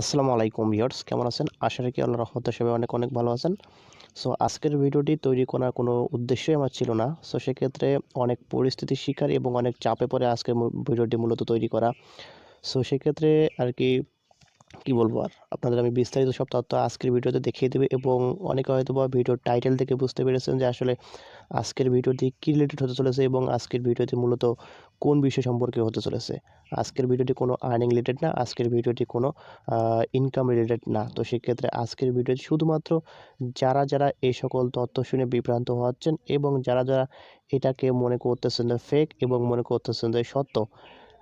আসসালামু আলাইকুম ভিউয়ার্স, কেমন আছেন? আশা রাখি আল্লাহ রহমতে সবাই অনেক অনেক ভালো আছেন। সো আজকের ভিডিওটি তৈরি করার কোনো উদ্দেশ্যই আমার ছিল না। সো সেক্ষেত্রে অনেক পরিস্থিতির শিকার এবং অনেক চাপে পড়ে আজকের ভিডিওটি মূলত তৈরি করা। সো সেক্ষেত্রে আর কি কি বলব আর? আপনাদের আমি বিস্তারিত সব তথ্য আজকের ভিডিওতে দেখিয়ে দেবে এবং অনেকে হয়তো বা ভিডিওর টাইটেল থেকে বুঝতে পেরেছেন যে আসলে আজকের ভিডিওটি কী রিলেটেড হতে চলেছে এবং আজকের ভিডিওটি মূলত কোন বিষয় সম্পর্কে হতে চলেছে। আজকের ভিডিওটি কোনো আর্নিং রিলেটেড না, আজকের ভিডিওটি কোনো ইনকাম রিলেটেড না। তো সেক্ষেত্রে আজকের ভিডিওটি শুধুমাত্র যারা যারা এই সকল তথ্য শুনে বিভ্রান্ত হচ্ছেন এবং যারা যারা এটাকে মনে করতেছেন যে ফেক এবং মনে করতেছেন যে সত্য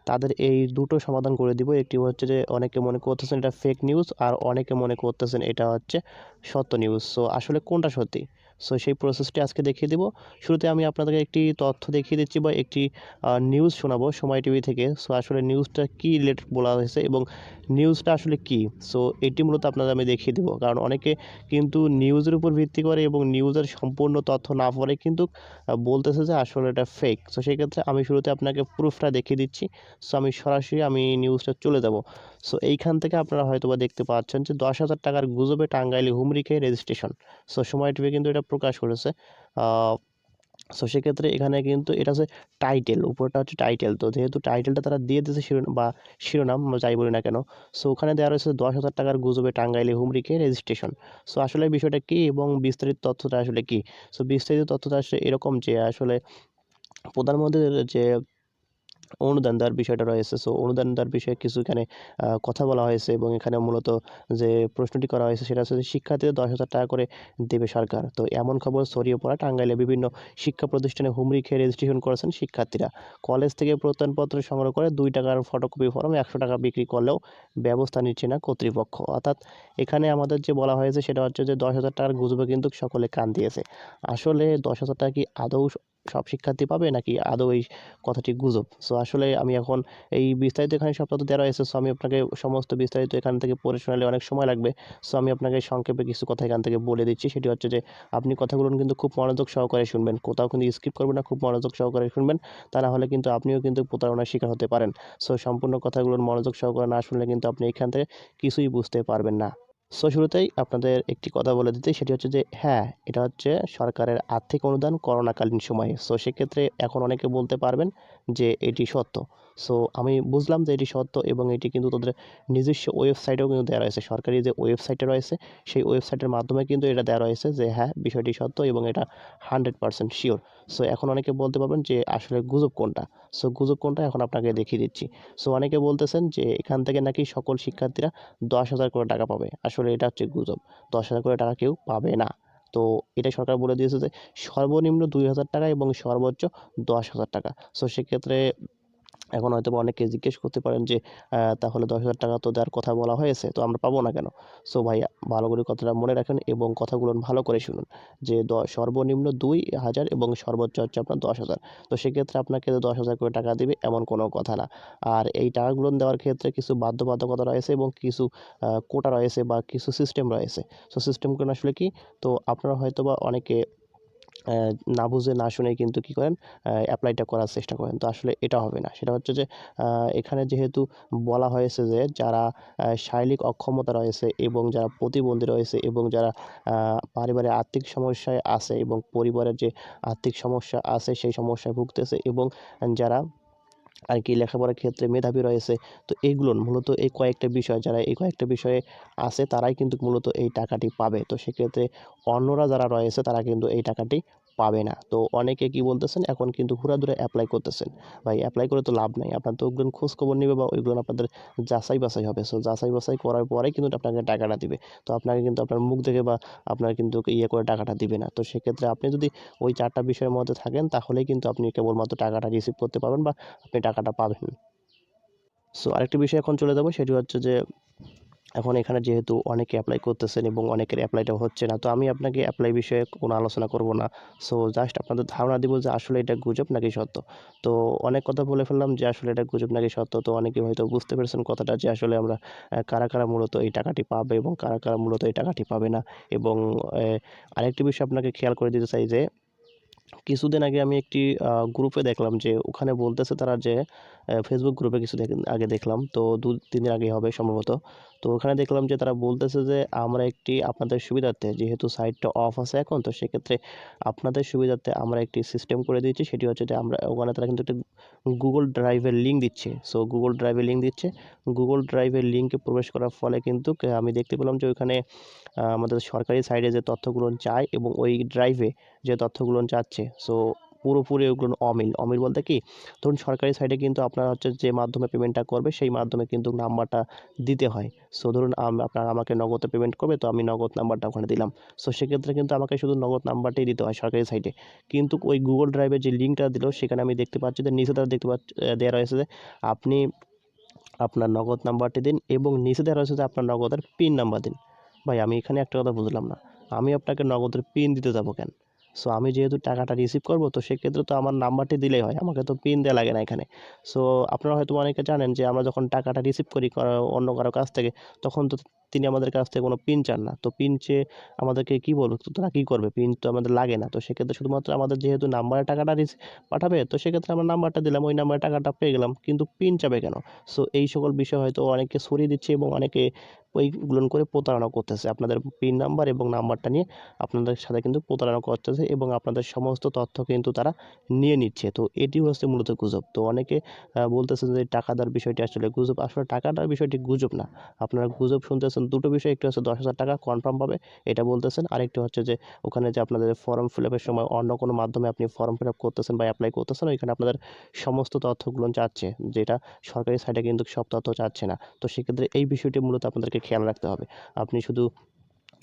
তাদের এই দুটো সমাধান করে দিব। একটি হচ্ছে যে অনেকে মনে করতেছেন এটা ফেক নিউজ আর অনেকে মনে করতেছেন এটা হচ্ছে সত্য নিউজ সো আসলে কোনটা সত্যি? সো সেই প্রসেসটি আজকে দেখিয়ে দিব। শুরুতে আমি আপনাদেরকে একটি তথ্য দেখিয়ে দিচ্ছি বা একটি নিউজ শোনাবো সময় টিভি থেকে। সো আসলে নিউজটা কী রিলেটেড বলা হয়েছে এবং নিউজটা আসলে কি? সো এটি মূলত আপনাদের আমি দেখিয়ে দেবো। কারণ অনেকে কিন্তু নিউজের উপর ভিত্তি করে এবং নিউজের সম্পূর্ণ তথ্য না পড়ে কিন্তু বলতেছে যে আসলে এটা ফেক সো সেই ক্ষেত্রে আমি শুরুতে আপনাকে প্রুফটা দেখিয়ে দিচ্ছি। সো আমি সরাসরি আমি নিউজটা চলে যাব। সো এইখান থেকে আপনারা হয়তো বা দেখতে পাচ্ছেন যে দশ হাজার টাকার গুজবে টাঙ্গাইলে হুমরি খেয়ে রেজিস্ট্রেশন সো সময় টিভি কিন্তু এটা প্রকাশ করেছে। সো সেক্ষেত্রে এখানে কিন্তু এটা হচ্ছে টাইটেল উপরটা হচ্ছে টাইটেল তো যেহেতু টাইটেলটা তারা দিয়ে দিয়েছে শিরোনাম বা শিরোনাম যাই বলি না কেন। সো ওখানে দেওয়া রয়েছে দশ হাজার টাকার গুজবে টাঙ্গাইলে হুমরি খেয়ে রেজিস্ট্রেশন সো আসলে বিষয়টা কী এবং বিস্তারিত তথ্যটা আসলে কী? সো বিস্তারিত তথ্যটা আসলে এরকম যে আসলে প্রধানমন্ত্রীর যে অনুদান দেওয়ার বিষয়টা রয়েছে। সো অনুদান দেওয়ার বিষয়ে কিছু এখানে কথা বলা হয়েছে এবং এখানে মূলত যে প্রশ্নটি করা হয়েছে সেটা হচ্ছে যে শিক্ষার্থীদের দশ হাজার টাকা করে দেবে সরকার। তো এমন খবর ছড়িয়ে পড়া টাঙ্গাইলে বিভিন্ন শিক্ষা প্রতিষ্ঠানে হুমড়ি খেয়ে রেজিস্ট্রেশন করেছেন শিক্ষার্থীরা। কলেজ থেকে প্রত্যয়নপত্র সংগ্রহ করে দুই টাকার ফটোকপি ফর্ম একশো টাকা বিক্রি করলেও ব্যবস্থা নিচ্ছে না কর্তৃপক্ষ। অর্থাৎ এখানে আমাদের যে বলা হয়েছে সেটা হচ্ছে যে দশ হাজার টাকার গুজবে কিন্তু সকলে কান দিয়েছে। আসলে দশ হাজার টাকা কি আদৌ সব শিক্ষার্থী পাবে নাকি আদৌ এই কথাটি গুজব? সো আসলে আমি এখন এই বিস্তারিত এখানে সব তথ্য দেওয়া রয়েছে সো আমি আপনাকে সমস্ত বিস্তারিত এখান থেকে পড়ে শোনালে অনেক সময় লাগবে। সো আমি আপনাকে সংক্ষেপে কিছু কথা এখান থেকে বলে দিচ্ছি, সেটি হচ্ছে যে আপনি কথাগুলো কিন্তু খুব মনোযোগ সহকারে শুনবেন, কোথাও কিন্তু স্কিপ করবেন না, খুব মনোযোগ সহকারে শুনবেন, তা না হলে কিন্তু আপনিও কিন্তু প্রতারণার শিকার হতে পারেন। সো সম্পূর্ণ কথাগুলোর মনোযোগ সহকারে না শুনলে কিন্তু আপনি এখান থেকে কিছুই বুঝতে পারবেন না। সো শুরুতেই আপনাদের একটি কথা বলে দিতে, সেটি হচ্ছে যে হ্যাঁ এটা হচ্ছে সরকারের আর্থিক অনুদান করোনাকালীন সময়ে। সো সেক্ষেত্রে এখন অনেকে বলতে পারবেন যে, এটি সত্য। সো আমি বুঝলাম যে এটি সত্য এবং এটি কিন্তু তাদের নিজস্ব ওয়েবসাইটেও কিন্তু দেওয়া রয়েছে। সরকারি যে ওয়েবসাইটে রয়েছে, সেই ওয়েবসাইটের মাধ্যমে কিন্তু এটা দেওয়া রয়েছে যে হ্যাঁ বিষয়টি সত্য এবং এটা হান্ড্রেড পার্সেন্ট শিওর সো এখন অনেকে বলতে পারবেন যে, আসলে গুজব কোনটা? সো গুজব কোনটা এখন আপনাকে দেখিয়ে দিচ্ছি। সো অনেকে বলতেছেন যে, এখান থেকে নাকি সকল শিক্ষার্থীরা দশ হাজার করে টাকা পাবে। আসলে এটা হচ্ছে গুজব। দশ হাজার করে টাকা কেউ পাবে না। তো, এটা সরকার বলে দিয়েছে যে, সর্বনিম্ন দুই হাজার টাকা এবং সর্বোচ্চ দশ হাজার টাকা। সো সেক্ষেত্রে এখন হয়তো অনেকে জিজ্ঞেস করতে পারেন যে তাহলে দশ হাজার টাকা তো দেওয়ার কথা বলা হয়েছে, তো আমরা পাবো না কেন? সো ভাই, ভালো করে কথাটা মনে রাখেন এবং কথাগুলো ভালো করে শুনুন যে, দ- সর্বনিম্ন দুই হাজার এবং সর্বোচ্চ হচ্ছে আপনার দশ হাজার। তো সেক্ষেত্রে আপনাকে দশ হাজার করে টাকা দিবে এমন কোনো কথা না। আর এই টাকাগুলো দেওয়ার ক্ষেত্রে কিছু বাধ্যবাধকতা রয়েছে এবং কিছু কোটা রয়েছে বা কিছু সিস্টেম রয়েছে। সো সিস্টেমগুলো আসলে কি? তো আপনারা হয়তো বা অনেকে না বুঝে, না শুনে কিন্তু কি করেন অ্যাপ্লাইটা করার চেষ্টা করেন। তো আসলে এটা হবে না। সেটা হচ্ছে যে এখানে যেহেতু বলা হয়েছে যে, যারা শারীরিক অক্ষমতা রয়েছে এবং যারা প্রতিবন্ধী রয়েছে এবং যারা পারিবারিক আর্থিক সমস্যায় আছে এবং পরিবারের যে আর্থিক সমস্যা আছে, সেই সমস্যায় ভুগতেছে এবং যারা আর কি লেখাপড়ার ক্ষেত্রে মেধাবী রয়েছে। তো এইগুলো মূলত এই কয়েকটা বিষয় যারা এই কয়েকটা বিষয়ে আছে তারাই কিন্তু মূলত এই টাকাটি পাবে। তো সেক্ষেত্রে অন্যরা যারা রয়েছে তারা কিন্তু এই টাকাটি পাবে না। তো অনেকে কি বলতেছেন, এখন কিন্তু ঘোরাধুরা অ্যাপ্লাই করতেছেন। ভাই অ্যাপ্লাই করে তো লাভ নাই। আপনার তো ওগুলো খোঁজ খবর নেবে বা ওইগুলো আপনাদের যাচাই বাছাই হবে। সো যাচাই বাছাই করার পরে কিন্তু আপনাকে টাকাটা দিবে। তো আপনাকে কিন্তু আপনার মুখ দেখে বা আপনার কিন্তু ইয়ে করে টাকাটা দিবে না। তো সেক্ষেত্রে আপনি যদি ওই চারটা বিষয়ের মধ্যে থাকেন, তাহলেই কিন্তু আপনি কেবলমাত্র টাকাটা রিসিভ করতে পারবেন বা আপনি টাকাটা পাবেন। সো আরেকটি বিষয় এখন চলে যাব। সেটি হচ্ছে যে এখন এখানে যেহেতু অনেকে অ্যাপ্লাই করতেছেন এবং অনেকের অ্যাপ্লাইটা হচ্ছে না, তো আমি আপনাকে অ্যাপ্লাই বিষয়ে কোনো আলোচনা করব না। সো জাস্ট আপনাদের ধারণা দিব যে আসলে এটা গুজব নাকি সত্য? তো অনেক কথা বলে ফেললাম যে আসলে এটা গুজব নাকি সত্য, তো অনেকে হয়তো বুঝতে পেরেছেন কথাটা যে আসলে আমরা কারা কারা মূলত এই টাকাটি পাবে এবং কারা কারা মূলত এই টাকাটি পাবে না। এবং আরেকটি বিষয় আপনাকে খেয়াল করে দিতে চাই যে কিছুদিন আগে আমি একটি গ্রুপে দেখলাম যে ওখানে বলতেছে তারা যে ফেসবুক গ্রুপে কিছু আগে দেখলাম। তো দু, তিন দিন আগে হবে সম্ভবত। তো ওখানে দেখলাম যে তারা বলতেছে যে, আমরা একটি আপনাদের সুবিধার্থে, যেহেতু সাইটটা অফ আছে এখন, তো সেক্ষেত্রে আপনাদের সুবিধার্থে আমরা একটি সিস্টেম করে দিয়েছি। সেটি হচ্ছে যে আমরা, ওখানে তারা কিন্তু একটা গুগল ড্রাইভের লিঙ্ক দিচ্ছে। সো গুগল ড্রাইভের লিঙ্ক দিচ্ছে। গুগল ড্রাইভের লিঙ্কে প্রবেশ করার ফলে কিন্তু আমি দেখতে পেলাম যে ওইখানে আমাদের সরকারি সাইডে যে তথ্যগুলো চায় এবং ওই ড্রাইভে যে তথ্যগুলো চাচ্ছে সো পুরোপুরি ওগুলো অমিল। অমিল বলতে কি, ধরুন সরকারি সাইডে কিন্তু আপনার হচ্ছে যে মাধ্যমে পেমেন্টটা করবে, সেই মাধ্যমে কিন্তু নাম্বারটা দিতে হয়। সো ধরুন আপনার আমাকে নগদে পেমেন্ট করবে, তো আমি নগদ নাম্বারটা ওখানে দিলাম। সো সেক্ষেত্রে কিন্তু আমাকে শুধু নগদ নাম্বারটাই দিতে হয় সরকারি সাইডে কিন্তু ওই গুগল ড্রাইভে যে লিঙ্কটা দিল, সেখানে আমি দেখতে পাচ্ছি যে নিচে তারা দেখতে পাচ্ছি দেওয়া রয়েছে যে আপনি আপনার নগদ নাম্বারটি দিন এবং নিচে দেওয়া রয়েছে যে আপনার নগদের পিন নাম্বার দিন। ভাই, আমি এখানে একটা কথা বুঝলাম না। আমি আপনাকে নগদের পিন দিতে যাব কেন? সো আমি যেহেতু টাকাটা রিসিভ করব, তো সেক্ষেত্রে তো আমার নাম্বারটি দিলেই হয়। আমাকে তো পিন দেওয়া লাগে না এখানে। সো আপনারা হয়তো অনেকে জানেন যে, আমরা যখন টাকাটা রিসিভ করি অন্য কারও কাছ থেকে, তখন তো তিনি আমাদের কাছ থেকে কোনো পিন চান না। তো পিন চেয়ে আমাদেরকে কী বলব? তো তারা কী করবে? পিন তো আমাদের লাগে না। তো সেক্ষেত্রে শুধুমাত্র আমাদের যেহেতু নাম্বারে টাকাটা পাঠাবে, তো সেক্ষেত্রে আমরা নাম্বারটা দিলাম। ওই নাম্বারে টাকাটা পেয়ে গেলাম। কিন্তু পিন চাবে কেন? সো এই সকল বিষয় হয়তো অনেকে সরিয়ে দিচ্ছে এবং অনেকে ওইগুলো করে প্রতারণা করতেছে। আপনাদের পিন নাম্বার এবং নাম্বারটা নিয়ে আপনাদের সাথে কিন্তু প্রতারণা করতেছে এবং আপনাদের সমস্ত তথ্য কিন্তু তারা নিয়ে নিচ্ছে। তো এটি হচ্ছে মূলত গুজব। তো অনেকে বলতেছে যে টাকা দেওয়ার বিষয়টি আসলে গুজব। আসলে টাকা দেওয়ার বিষয়টি গুজব না। আপনারা গুজব শুনতেছেন দুটো বিষয় একটি হচ্ছে দশ হাজার টাকা কনফার্ম পাবে। এটা বলতেছেন। আরেকটি হচ্ছে যে, ওখানে যে আপনাদের ফর্ম ফিল আপের সময় অন্য কোনো মাধ্যমে আপনি ফর্ম ফিল আপ করতেছেন বা অ্যাপ্লাই করতেছেন, ওইখানে আপনাদের সমস্ত তথ্যগুলো চাচ্ছে, যেটা সরকারি সাইটে কিন্তু সব তথ্য চাচ্ছে না। তো সেক্ষেত্রে এই বিষয়টি মূলত আপনাদেরকে খেয়াল রাখতে হবে। আপনি শুধু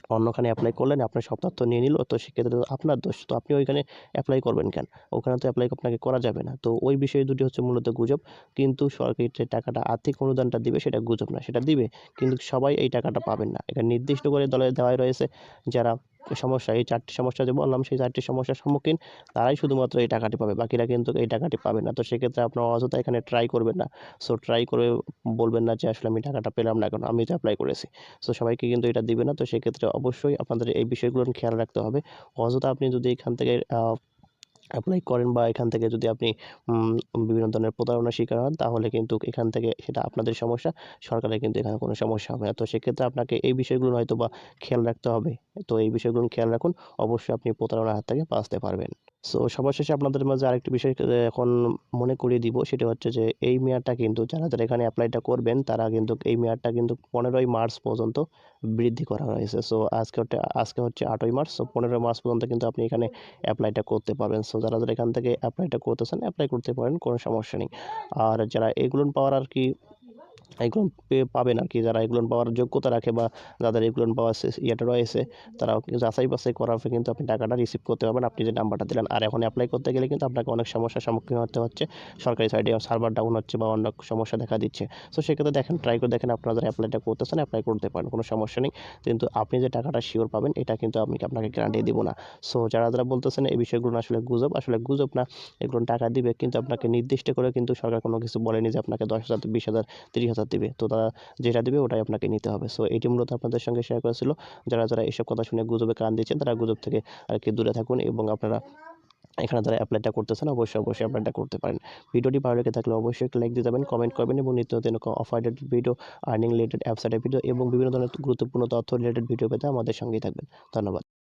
অন্যখানে অ্যাপ্লাই করলেন, আপনার সব তথ্য নিয়ে নিল, তো সেক্ষেত্রে আপনার দোষ। তো আপনি ওইখানে অ্যাপ্লাই করবেন কেন? ওখানে তো অ্যাপ্লাই আপনাকে করা যাবে না। তো ওই বিষয়ে দুটি হচ্ছে মূলত গুজব। কিন্তু সরকারি যে টাকাটা আর্থিক অনুদানটা দিবে, সেটা গুজব না, সেটা দিবে। কিন্তু সবাই এই টাকাটা পাবেন না। এটা নির্দিষ্ট করে দলে দেওয়াই রয়েছে। যারা সমস্যা, এই চারটি সমস্যা যে বললাম, সেই চারটি সমস্যার সম্মুখীন তারাই শুধুমাত্র এই টাকাটি পাবে। বাকিরা কিন্তু এই টাকাটি পাবে না। তো সেক্ষেত্রে আপনার অযথা এখানে ট্রাই করবেন না। সো ট্রাই করে বলবেন না যে, আসলে আমি টাকাটা পেলাম না কেন? আমি তো অ্যাপ্লাই করেছি। সো সবাইকে কিন্তু এটা দিবে না। তো সেক্ষেত্রে অবশ্যই আপনাদের এই বিষয়গুলো খেয়াল রাখতে হবে। অযথা আপনি যদি এখান থেকে অ্যাপ্লাই করেন বা এখান থেকে যদি আপনি বিভিন্ন ধরনের প্রতারণার শিকার হন, তাহলে কিন্তু এখান থেকে সেটা আপনাদের সমস্যা, সরকারের কিন্তু এখানে কোনো সমস্যা হবে না। তো সেক্ষেত্রে আপনাকে এই বিষয়গুলো হয়তো বা খেয়াল রাখতে হবে। তো এই বিষয়গুলো খেয়াল রাখুন, অবশ্যই আপনি প্রতারণার হাত থেকে বাঁচতে পারবেন। সো সবার শেষে আপনাদের মাঝে আরেকটি বিষয় এখন মনে করিয়ে দিব। সেটা হচ্ছে যে, এই মেয়াদটা কিন্তু যারা যারা এখানে অ্যাপ্লাইটা করবেন, তারা কিন্তু এই মেয়াদটা কিন্তু পনেরোই মার্চ পর্যন্ত বৃদ্ধি করা হয়েছে। সো আজকে হচ্ছে আজকে হচ্ছে আটই মার্চ। সো পনেরোই মার্চ পর্যন্ত কিন্তু আপনি এখানে অ্যাপ্লাইটা করতে পারবেন। সো যারা যারা এখান থেকে অ্যাপ্লাইটা করতেছেন, অ্যাপ্লাই করতে পারেন, কোনো সমস্যা নেই। আর যারা এগুলো পাওয়ার আর কি এগুলো পাবেন আর কি যারা এগুলো পাওয়ার যোগ্যতা রাখে বা যাদের এগুলো পাওয়ার ইয়েটা রয়েছে কিন্তু যাচাই বাছাই করার পরে কিন্তু আপনি টাকাটা রিসিভ করতে পারবেন। আপনি যে নাম্বারটা দিলেন, আর এখন অ্যাপ্লাই করতে গেলে কিন্তু আপনাকে অনেক সমস্যার সম্মুখীন হতে হচ্ছে। সরকারি সাইডে সার্ভার ডাউন হচ্ছে বা অন্য সমস্যা দেখা দিচ্ছে। সো সেক্ষেত্রে দেখেন ট্রাই করে দেখেন আপনারা যারা অ্যাপ্লাইটা করতেছেন অ্যাপ্লাই করতে পারেন, কোনো সমস্যা নেই। কিন্তু আপনি যে টাকাটা শিওর পাবেন, এটা কিন্তু আমি আপনাকে গ্যারান্টি দিব না। সো যারা যারা বলতেছেন এই বিষয়গুলো আসলে গুজব আসলে গুজব না। এগুলো টাকা দিবে, কিন্তু আপনাকে নির্দিষ্ট করে কিন্তু সরকার কোনো কিছু বলেনি যে আপনাকে দশ হাজার, বিশ হাজার, তিরিশ হাজার দিবে। তো তারা যেটা দিবে ওটাই আপনাকে নিতে হবে। সো এটি মূলত আপনাদের সঙ্গে শেয়ার করেছিল যারা যারা এইসব কথা শুনে গুজবে কান দিচ্ছেন, তারা গুজব থেকে আর কি দূরে থাকুন এবং আপনারা এখানে যারা অ্যাপ্লাইটা করতেছেন, অবশ্যই অবশ্যই অ্যাপ্লাইটা করতে পারেন। ভিডিওটি ভালো লেগে থাকলে অবশ্যই একটা লাইক দিয়ে যাবেন কমেন্ট করবেন এবং নিত্য নতুন অফার ভিডিও আর্নিং রিলেটেড অ্যাপসাইটের ভিডিও এবং বিভিন্ন ধরনের গুরুত্বপূর্ণ তথ্য রিলেটেড ভিডিও পেতে আমাদের সঙ্গেই থাকবেন। ধন্যবাদ।